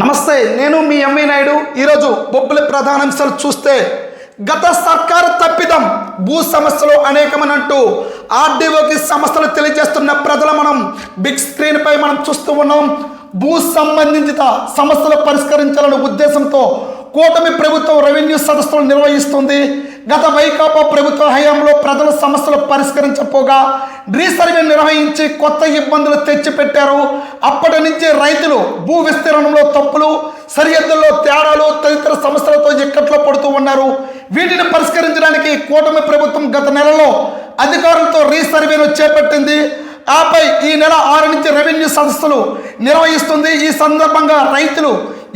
నమస్తే నేను మీ ఎంవి నాయుడు. ఈరోజు బొబ్బుల ప్రధానాంశాలు చూస్తే గత సర్కారు తప్పిదం భూ సమస్యలు అనేకమనంటూ ఆర్డీఓకి సమస్యలు తెలియజేస్తున్న ప్రజలు మనం బిగ్ స్క్రీన్ పై మనం చూస్తూ ఉన్నాం. భూ సంబంధిత సమస్యలు పరిష్కరించాలనే ఉద్దేశంతో కూటమి ప్రభుత్వం రెవెన్యూ సదస్సులు నిర్వహిస్తుంది. గత వైకాపా ప్రభుత్వ హయాంలో ప్రజల సమస్యలు పరిష్కరించపోగా రీసర్వే నిర్వహించి కొత్త ఇబ్బందులు తెచ్చిపెట్టారు. అప్పటి నుంచి రైతులు భూ విస్తీర్ణంలో తప్పులు సరిహద్దుల్లో తేడాలు తదితర సమస్యలతో ఇక్కట్లో పడుతూ ఉన్నారు. వీటిని పరిష్కరించడానికి కూటమి ప్రభుత్వం గత నెలలో అధికారులతో రీసర్వేను చేపట్టింది. ఆపై ఈ నెల ఆరు నుంచి రెవెన్యూ సదస్సులు నిర్వహిస్తుంది. ఈ సందర్భంగా రైతులు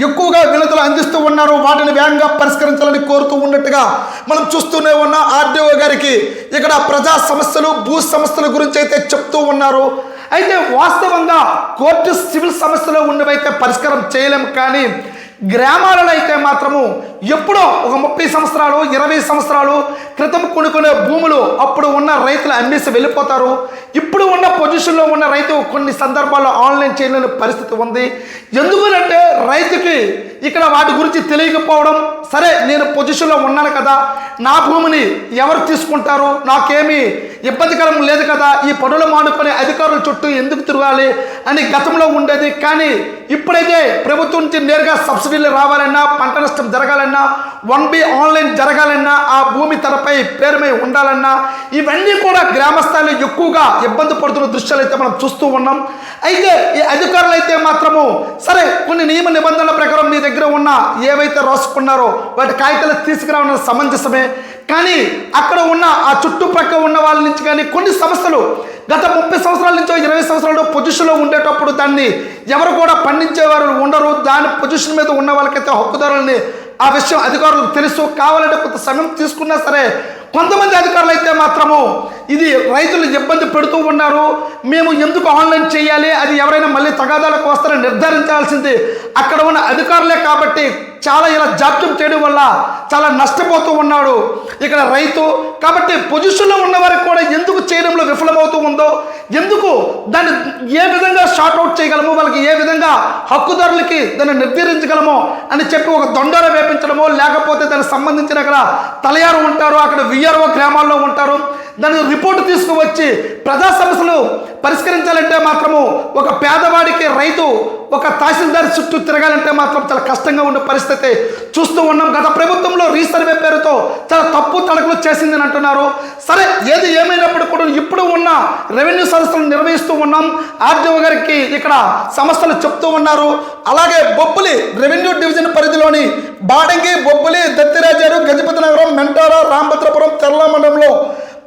ఎక్కువగా వినతులు అందిస్తూ ఉన్నారు. వాటిని వేగంగా పరిష్కరించాలని కోరుతూ ఉన్నట్టుగా మనం చూస్తూనే ఉన్న. ఆర్డీఓ గారికి ఇక్కడ ప్రజా సమస్యలు భూ సమస్యల గురించి అయితే చెప్తూ ఉన్నారు. అయితే వాస్తవంగా కోర్టు సివిల్ సమస్యలు ఉన్నవైతే పరిష్కారం చేయలేం కానీ గ్రామాలలో అయితే మాత్రము ఎప్పుడో ఒక ముప్పై సంవత్సరాలు ఇరవై సంవత్సరాలు క్రితం కొనుక్కునే భూములు అప్పుడు ఉన్న రైతులు అమ్మేసి వెళ్ళిపోతారు. ఉన్న పొజిషన్లో ఉన్న రైతు కొన్ని సందర్భాల్లో ఆన్లైన్ చేయలేని పరిస్థితి ఉంది. ఎందుకంటే రైతుకి ఇక్కడ వాటి గురించి తెలియకపోవడం సరే నేను పొజిషన్లో ఉన్నాను కదా నా భూమిని ఎవరు తీసుకుంటారు నాకేమీ ఇబ్బందికరం లేదు కదా ఈ పనులు మానుకొని అధికారుల చుట్టూ ఎందుకు తిరగాలి అని గతంలో ఉండేది. కానీ ఇప్పుడైతే ప్రభుత్వం నుంచి నేరుగా సబ్సిడీలు రావాలన్నా పంట నష్టం జరగాలన్నా వన్ బి ఆన్లైన్ జరగాలన్నా ఆ భూమి తనపై పేరుమై ఉండాలన్నా ఇవన్నీ కూడా గ్రామస్థాయిలో ఎక్కువగా ఇబ్బంది పడుతున్న దృశ్యాలు అయితే మనం చూస్తూ ఉన్నాం. అయితే ఈ అధికారులు అయితే మాత్రము సరే కొన్ని నియమ నిబంధనల ప్రకారం మీ దగ్గర ఉన్న ఏవైతే రాసుకున్నారో వాటి కాగితాలు తీసుకురావడం సమంజసమే. కానీ అక్కడ ఉన్న ఆ చుట్టుప్రక్క ఉన్న వాళ్ళ నుంచి కానీ కొన్ని సంస్థలు గత ముప్పై సంవత్సరాల నుంచో ఇరవై సంవత్సరాలు పొజిషన్లో ఉండేటప్పుడు దాన్ని ఎవరు కూడా పండించేవారు ఉండరు. దాని పొజిషన్ మీద ఉన్న వాళ్ళకైతే హక్కుదారులని ఆ విషయం అధికారులకు తెలుసు కావాలంటే కొంత సమయం తీసుకున్నా సరే కొంతమంది అధికారులు అయితే మాత్రము ఇది రైతులు ఇబ్బంది పెడుతూ ఉన్నారు. మేము ఎందుకు ఆన్లైన్ చేయాలి? అది ఎవరైనా మళ్ళీ తగాదాలకు వస్తారని నిర్ధారించాల్సింది అక్కడ ఉన్న అధికారులే కాబట్టి చాలా ఇలా జాప్యం చేయడం వల్ల చాలా నష్టపోతూ ఉన్నాడు. ఇక్కడ రైతు కాబట్టి పొజిషన్లో ఉన్నవారికి కూడా విఫలమవుతూ ఉందో ఎందుకు దాన్ని ఏ విధంగా షార్ట్ అవుట్ చేయగలమో వాళ్ళకి ఏ విధంగా హక్కుదారులకి దాన్ని నిర్ధారించగలమో అని చెప్పి ఒక దొండర వేపించడమో లేకపోతే దానికి సంబంధించిన అక్కడ తలయారు ఉంటారు అక్కడ విఆర్ఓ గ్రామాల్లో ఉంటారు దాని రిపోర్ట్ తీసుకువచ్చి ప్రజా సమస్యలు పరిష్కరించాలంటే మాత్రము ఒక పేదవాడికి రైతు ఒక తహసీల్దార్ చుట్టూ తిరగాలంటే మాత్రం చాలా కష్టంగా ఉండే పరిస్థితి. చూస్తూ ఉన్నాం గత ప్రభుత్వంలో రీసర్వే పేరుతో చాలా తప్పు తడకలు చేసిందని అంటున్నారు. సరే ఏది ఏమైనప్పుడు కూడా ఇప్పుడు ఉన్న రెవెన్యూ సంస్థలు నిర్వహిస్తూ ఉన్నాం. ఆర్డీఓ గారికి ఇక్కడ సమస్యలు చెప్తూ ఉన్నారు. అలాగే బొబ్బులి రెవెన్యూ డివిజన్ పరిధిలోని బాడంగి బొబ్బులి దత్తిరాజారు గజపతి నగరం మెంటార రామభద్రపురం తెరల మండలంలో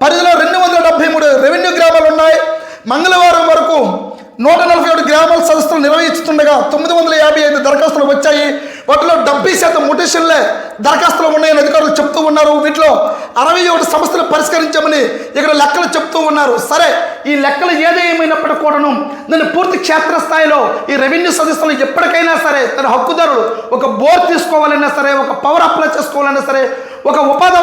పరిధిలో రెండు వందల డెబ్బై మూడు రెవెన్యూ గ్రామాలు ఉన్నాయి. మంగళవారం వరకు నూట నలభై ఏడు గ్రామాల సదస్సులు నిర్వహిస్తుండగా తొమ్మిది వందల యాభై ఐదు దరఖాస్తులు వచ్చాయి. వాటిలో డెబ్బై శాతం ముటేషన్లే దరఖాస్తులు ఉన్నాయని అధికారులు చెప్తూ ఉన్నారు. వీటిలో అరవై ఒకటి సమస్యలు పరిష్కరించామని ఇక్కడ లెక్కలు చెప్తూ ఉన్నారు. సరే ఈ లెక్కలు ఏదేమైనప్పటికీ కూడాను నేను పూర్తి క్షేత్రస్థాయిలో ఈ రెవెన్యూ సదస్సులు ఎప్పటికైనా సరే తన హక్కుదారులు ఒక బోర్ తీసుకోవాలన్నా సరే ఒక పవర్ అప్లై చేసుకోవాలన్నా సరే ఒక ఉపాధి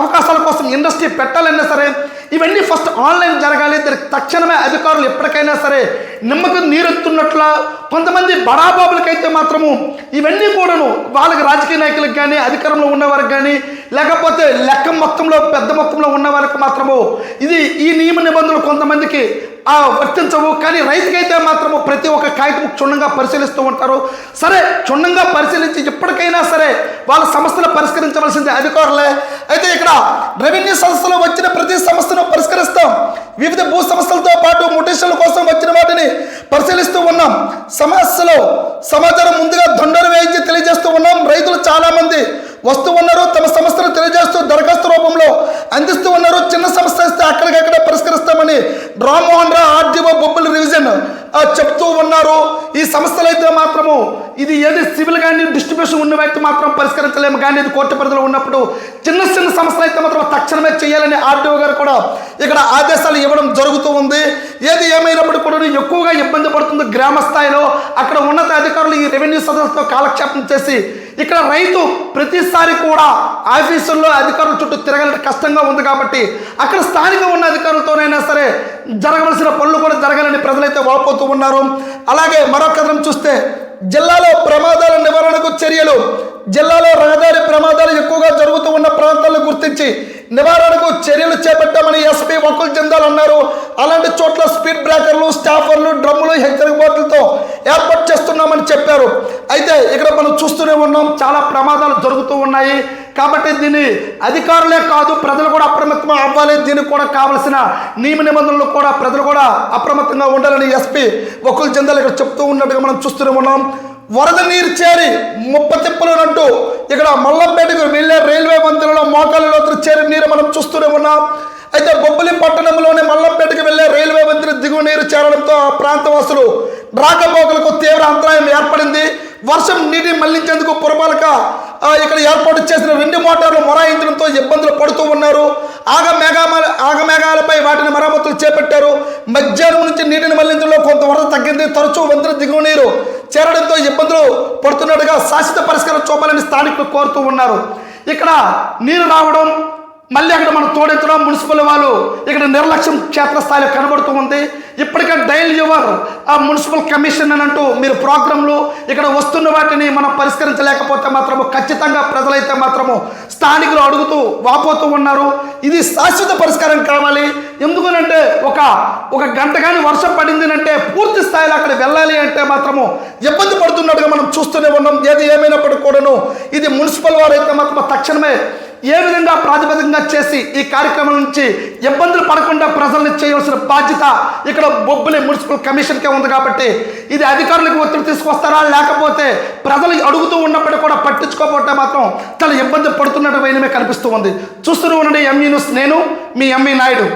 అవకాశాల కోసం ఇండస్ట్రీ పెట్టాలన్నా సరే ఇవన్నీ ఫస్ట్ ఆన్లైన్ జరగాలి. దానికి తక్షణమే అధికారులు ఎప్పటికైనా సరే నిమ్మకం నీరెత్తున్నట్ల కొంతమంది బడాబాబులకైతే మాత్రము ఇవన్నీ కూడాను వాళ్ళకి రాజకీయ నాయకులకు కానీ అధికారంలో ఉన్నవారికి కానీ లేకపోతే లెక్క మొత్తంలో పెద్ద మొత్తంలో ఉన్న వాళ్ళకి మాత్రము ఇది ఈ నియమ నిబంధనలు కొంతమందికి ఆ వర్తించవు. కానీ రైతుకైతే మాత్రము ప్రతి ఒక్క కాగితం క్షుణ్ణంగా పరిశీలిస్తూ ఉంటారు. సరే క్షుణ్ణంగా పరిశీలించి ఎప్పటికైనా సరే వాళ్ళ సమస్యలు పరిష్కరించవలసింది అధికారులే. అయితే ఇక్కడ రెవెన్యూ సంస్థలో వచ్చిన ప్రతి సమస్యను పరిష్కరిస్తాం. వివిధ భూ సమస్యలతో పాటు ముటేషన్ల కోసం వచ్చిన వాటిని పరిశీలిస్తూ ఉన్నాం. సమస్యలో సమాచారం ముందుగా దొండలు వేయించి తెలియజేస్తూ ఉన్నాం. రైతులు చాలామంది వస్తూ ఉన్నారు. తమ సమస్యలు తెలియజేస్తూ దరఖాస్తు రూపంలో అందిస్తూ ఉన్నారు. చిన్న సమస్య ఇస్తే అక్కడికక్కడే పరిష్కరిస్తామని రామ్మోహన్ రావు ఆర్డీఓ బొబ్బుల రివిజన్ చెప్తూ ఉన్నారు. ఈ సమస్యలు అయితే మాత్రము ఇది ఏది సివిల్ కానీ డిస్ట్రిబ్యూషన్ ఉన్నవైతే మాత్రం పరిష్కరించలేము. కానీ ఇది కోర్టు పరిధిలో ఉన్నప్పుడు చిన్న చిన్న సమస్యలు అయితే మాత్రం తక్షణమే చేయాలని ఆర్డీఓ గారు కూడా ఇక్కడ ఆదేశాలు ఇవ్వడం జరుగుతూ ఉంది. ఏది ఏమైనప్పుడు కూడా ఎక్కువగా ఇబ్బంది పడుతుంది గ్రామ స్థాయిలో. అక్కడ ఉన్నత అధికారులు ఈ రెవెన్యూ సదస్సుతో కాలక్షేపం చేసి ఇక్కడ రైతు ప్రతిసారి కూడా ఆఫీసుల్లో అధికారుల చుట్టూ తిరగాలంటే కష్టంగా ఉంది కాబట్టి అక్కడ స్థానిక ఉన్న అధికారులతోనైనా సరే జరగవలసిన పనులు కూడా జరగాలని ప్రజలైతే వాపోతూ ఉన్నారు. అలాగే మరో కథనం చూస్తే జిల్లాలో ప్రమాదాల నివారణకు చర్యలు జిల్లాలో రహదారి ప్రమాదాలు ఎక్కువగా జరుగుతూ ఉన్న ప్రాంతాలను గుర్తించి నివారణకు చర్యలు చేపట్టామని ఎస్పీ వకుల్ జిందాల్ అన్నారు. అలాంటి చోట్ల స్పీడ్ బ్రేకర్లు స్టాఫర్లు డ్రమ్ములు హెచ్చరిక బోర్డులతో ఏర్పాటు చేస్తున్నామని చెప్పారు. అయితే ఇక్కడ మనం చూస్తూనే ఉన్నాం చాలా ప్రమాదాలు జరుగుతూ ఉన్నాయి. కాబట్టి దీన్ని అధికారులే కాదు ప్రజలు కూడా అప్రమత్తం అవ్వాలి. దీనికి కూడా కావలసిన నియమ నిబంధనలు కూడా ప్రజలు కూడా అప్రమత్తంగా ఉండాలని ఎస్పీ వకుల్ జందాలు ఇక్కడ చెప్తూ ఉన్నట్టుగా మనం చూస్తూనే ఉన్నాం. వరద నీరు చేరి ముప్పతిప్పలునంటూ ఇక్కడ మల్లంపేటకు వెళ్ళే రైల్వే వంతెనలో మోకాళ్ళలో చేరి నీరు మనం చూస్తూనే ఉన్నాం. అయితే బొబ్బలి పట్టణంలోని మల్లంపేటకు వెళ్ళే రైల్వే వంతెన దిగువ నీరు చేరడంతో ఆ ప్రాంతవాసులు రాకపోకలకు తీవ్ర అంతరాయం ఏర్పడింది. వర్షం నీటిని మళ్ళించేందుకు పురపాలక ఇక్కడ ఏర్పాటు చేసిన రెండు మోటార్లు మొరాయించడంతో ఇబ్బందులు పడుతూ ఉన్నారు. ఆగ ఆగమేఘాలపై వాటిని మరమ్మతులు చేపట్టారు. మధ్యాహ్నం నుంచి నీటిని మళ్ళించడంలో కొంత వరద తగ్గింది. తరచూ వంతుల దిగువ నీరు చేరడంతో ఇబ్బందులు పడుతున్నట్టుగా శాశ్వత పరిష్కారం చూపాలని స్థానికులు కోరుతూ ఉన్నారు. ఇక్కడ నీరు రావడం మళ్ళీ అక్కడ మనం తోడెత్తడం మున్సిపల్ వాళ్ళు ఇక్కడ నిర్లక్ష్యం క్షేత్రస్థాయిలో కనబడుతూ ఉంది. ఇప్పటికే డైల్ యువర్ ఆ మున్సిపల్ కమిషన్ అని అంటూ మీరు ప్రోగ్రాంలు ఇక్కడ వస్తున్న వాటిని మనం పరిష్కరించలేకపోతే మాత్రము ఖచ్చితంగా ప్రజలైతే మాత్రము స్థానికులు అడుగుతూ వాపోతూ ఉన్నారు. ఇది శాశ్వత పరిష్కారం కావాలి. ఎందుకనంటే ఒక ఒక గంట కానీ వర్షం పడింది అంటే పూర్తి స్థాయిలో అక్కడ వెళ్ళాలి అంటే మాత్రము ఇబ్బంది పడుతున్నట్టుగా మనం చూస్తూనే ఉన్నాం. ఏది ఏమైనప్పటికీ కూడాను ఇది మున్సిపల్ వారు అయితే మాత్రం తక్షణమే ఏ విధంగా ప్రాతిపదికంగా చేసి ఈ కార్యక్రమం నుంచి ఇబ్బందులు పడకుండా ప్రజల్ని చేయవలసిన బాధ్యత ఇక్కడ బొబ్బులి మున్సిపల్ కమిషన్కే ఉంది కాబట్టి ఇది అధికారులకు ఒత్తిడి తీసుకొస్తారా? లేకపోతే ప్రజలు అడుగుతూ ఉన్నప్పటికీ కూడా పట్టించుకోకపోతే మాత్రం చాలా ఇబ్బంది పడుతున్నట్టు వైనమే కనిపిస్తూ ఉంది. చూస్తూనే ఉండండి ఎంఈ న్యూస్. నేను మీ ఎంఈ నాయుడు.